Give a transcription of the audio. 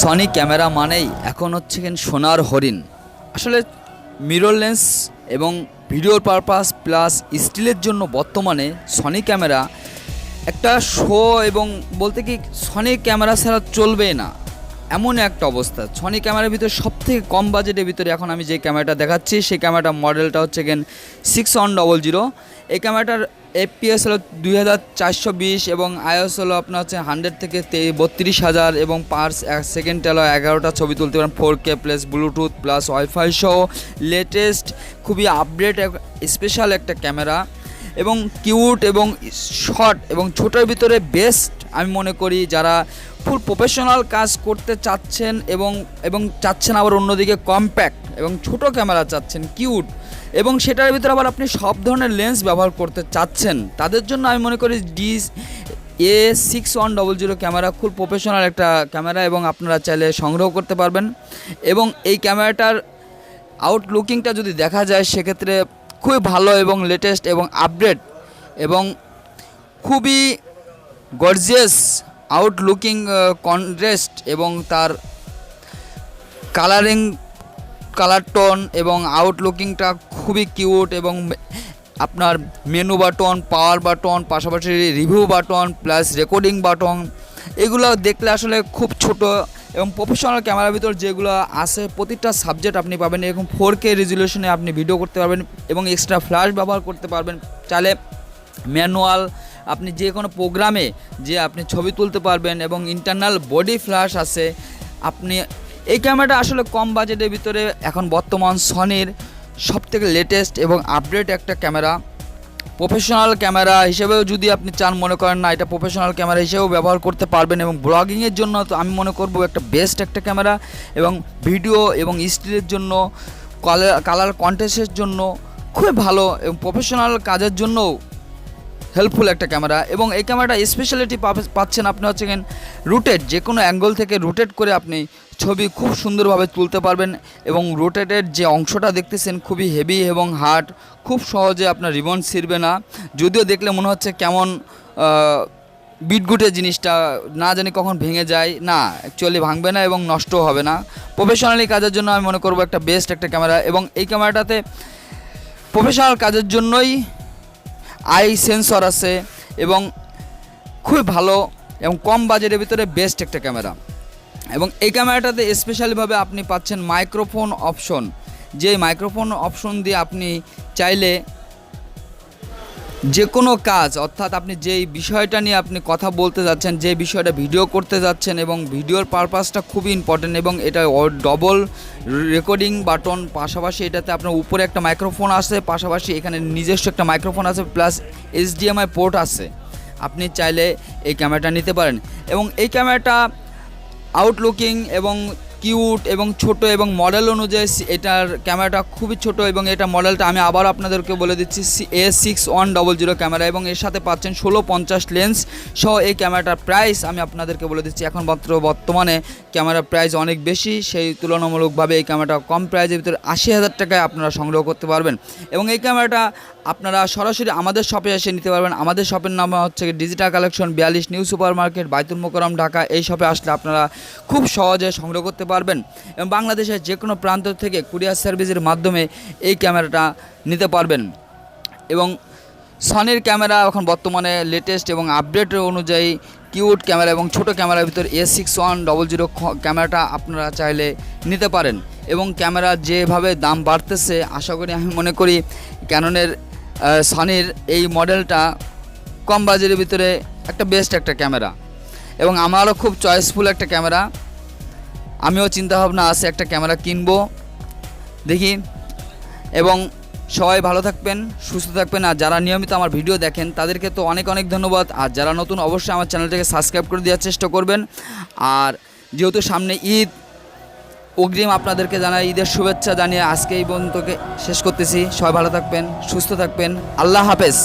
Sony camera মানেই এখন হচ্ছে কিন সোনার হরিণ। আসলে মিরর লেন্স এবং ভিডিওর পারপাস প্লাস স্টিলের জন্য বর্তমানে সনি ক্যামেরা একটা শো এবং বলতে কি সনি ক্যামেরা ছাড়া চলবে না। এমন একটা অবস্থা। সনি ক্যামেরার ভিতরে সব থেকে কম বাজেটের ভিতরে এখন আমি যে ক্যামেরাটা দেখাচ্ছি, সেই ক্যামেরাটার মডেলটা হচ্ছে গেন সিক্স ওয়ান ডবল জিরো এই ক্যামেরাটার এফপিএস হলো দুই হাজার চারশো বিশ এবং আইএস হলো আপনার হচ্ছে হান্ড্রেড থেকে বত্রিশ হাজার এবং পার সেকেন্ড হলো এগারোটা ছবি তুলতে পারেন four K plus bluetooth plus wifi সহ। লেটেস্ট খুবই আপডেট স্পেশাল একটা ক্যামেরা এবং কিউট এবং শর্ট এবং ছোটোর ভিতরে বেস্ট আমি মনে করি যারা ফুল প্রফেশনাল কাজ করতে চাচ্ছেন এবং এবং চাচ্ছেন আবার অন্যদিকে কম্প্যাক্ট এবং ছোট ক্যামেরা চাচ্ছেন, কিউট। এবং সেটার ভিতরে আবার আপনি সব ধরনের লেন্স ব্যবহার করতে চাচ্ছেন। তাদের জন্য আমি মনে করি D A six one double zero camera খুব প্রফেশনাল একটা ক্যামেরা এবং আপনারা চাইলে সংগ্রহ করতে পারবেন। এবং এই ক্যামেরাটার আউটলুকিংটা যদি দেখা যায়, সেক্ষেত্রে খুবই ভালো এবং লেটেস্ট এবং আপডেট এবং খুবই গর্জিয়াস আউটলুকিং কন্ট্রাস্ট এবং তার কালারিং কালার টোন এবং আউটলুকিংটা খুবই কিউট এবং আপনার মেনু বাটন পাওয়ার বাটন পাশাপাশি review button plus recording button এগুলো দেখলে আসলে খুব ছোট এবং প্রফেশনাল ক্যামেরার ভিতর যেগুলো আছে, প্রতিটা সাবজেক্ট আপনি পাবেন। এরকম ফোর কে রেজুলেশনে আপনি ভিডিও করতে পারবেন এবং এক্সট্রা ফ্ল্যাশ ব্যবহার করতে পারবেন। চাইলে ম্যানুয়াল আপনি যে কোনো প্রোগ্রামে যে আপনি ছবি তুলতে পারবেন এবং ইন্টারনাল বডি ফ্ল্যাশ আছে, আপনি এই ক্যামেরাটা আসলে কম বাজেটের ভিতরে এখন বর্তমান সনির সবথেকে লেটেস্ট এবং আপডেট একটা ক্যামেরা। প্রফেশনাল ক্যামেরা হিসেবেও যদি আপনি চান, মনে করেন না, এটা প্রফেশনাল ক্যামেরা হিসেবেও ব্যবহার করতে পারবেন এবং ব্লগিংয়ের জন্য তো আমি মনে করব একটা বেস্ট একটা ক্যামেরা এবং ভিডিও এবং স্টিলের জন্য কালার কালার কন্টেস্টের জন্য খুবই ভালো এবং প্রফেশনাল কাজের জন্যও হেল্পফুল একটা ক্যামেরা এবং এই ক্যামেরাটা স্পেশালিটি পাচ্ছেন আপনি হচ্ছে রুটেড যে কোনো অ্যাঙ্গেল থেকে রোটেট করে আপনি ছবি খুব সুন্দরভাবে তুলতে পারবেন এবং রোটেটের যে অংশটা দেখতেছেন খুবই হেভি এবং হার্ড খুব সহজে আপনার রিবন ছিঁড়বে না। যদিও দেখলে মনে হচ্ছে কেমন বিটগুটে জিনিসটা, না জানি কখন ভেঙে যায়। না অ্যাকচুয়ালি ভাঙবে না এবং নষ্টও হবে না। প্রফেশনালি কাজের জন্য আমি মনে করব একটা বেস্ট একটা ক্যামেরা এবং এই ক্যামেরাটাতে প্রফেশনাল কাজের জন্যই আই সেন্সর আছে এবং খুবই ভালো এবং কম বাজেটের ভিতরে বেস্ট একটা ক্যামেরা এবং এই ক্যামেরাটাতে স্পেশালিভাবে আপনি পাচ্ছেন মাইক্রোফোন অপশন যে মাইক্রোফোন অপশন দিয়ে আপনি চাইলে যে কোনো কাজ, অর্থাৎ আপনি যেই বিষয়টা নিয়ে আপনি কথা বলতে যাচ্ছেন যে বিষয়টা ভিডিও করতে যাচ্ছেন এবং ভিডিওর পারপাসটা খুবই ইম্পর্টেন্ট এবং এটা ডবল রেকর্ডিং বাটন পাশাপাশি এটাতে আপনার উপরে একটা মাইক্রোফোন আছে, পাশাপাশি এখানে নিজস্ব একটা মাইক্রোফোন আছে প্লাস এইচডিএমআই পোর্ট আছে। আপনি চাইলে এই ক্যামেরাটা নিতে পারেন। এবং এই ক্যামেরাটা আউটলুকিং এবং কিউট এবং ছোট এবং মডেল অনুযায়ী এটার ক্যামেরাটা খুবই ছোট এবং এটা মডেলটা আমি আবার আপনাদেরকে বলে দিচ্ছি A six one double zero camera এবং এর সাথে পাচ্ছেন ষোলো পঞ্চাশ লেন্স সহ এই ক্যামেরাটার প্রাইস আমি আপনাদেরকে বলে দিচ্ছি। এখন মাত্র বর্তমানে ক্যামেরার প্রাইস অনেক বেশি, সেই তুলনামূলকভাবে এই ক্যামেরাটা কম প্রাইসের ভিতরে আশি হাজার টাকায় আপনারা সংগ্রহ করতে পারবেন। এবং এই ক্যামেরাটা আপনারা সরাসরি আমাদের শপে এসে নিতে পারবেন। আমাদের শপের নাম হচ্ছে ডিজিটাল কালেকশন বিয়াল্লিশ new super market Baitul Mukarram, Dhaka, এই শপে আসলে আপনারা খুব সহজে সংগ্রহ করতে পারবেন। এবং বাংলাদেশের যে কোনো প্রান্ত থেকে কুরিয়ার সার্ভিসের মাধ্যমে এই ক্যামেরাটা নিতে পারবেন। এবং সনির ক্যামেরা এখন বর্তমানে লেটেস্ট এবং আপডেট অনুযায়ী কিউট ক্যামেরা এবং ছোট ক্যামেরার ভিতর A six one double zero ক্যামেরাটা আপনারা চাইলে নিতে পারেন। এবং ক্যামেরা যেভাবে দাম বাড়তেছে, আশা করি, আমি মনে করি ক্যাননের সনির এই মডেলটা কম বাজেটের ভিতরে একটা বেস্ট একটা ক্যামেরা। এবং আমারও খুব চয়েসফুল একটা ক্যামেরা। আমিও চিন্তাভাবনা আছে একটা ক্যামেরা কিনবো। দেখি। এবং সবাই ভালো থাকবেন, সুস্থ থাকবেন। আর যারা নিয়মিত আমার ভিডিও দেখেন, তাদেরকে তো অনেক অনেক ধন্যবাদ। আর যারা নতুন, অবশ্যই আমার চ্যানেলটাকে সাবস্ক্রাইব করে দেওয়ার চেষ্টা করবেন। আর যেহেতু সামনে ঈদ, অগ্রিম আপনাদেরকে জানাই ঈদের শুভেচ্ছা জানিয়ে আজকে এই পর্যন্তকে শেষ করতেছি। সবাই ভালো থাকবেন, সুস্থ থাকবেন। আল্লাহ হাফেজ।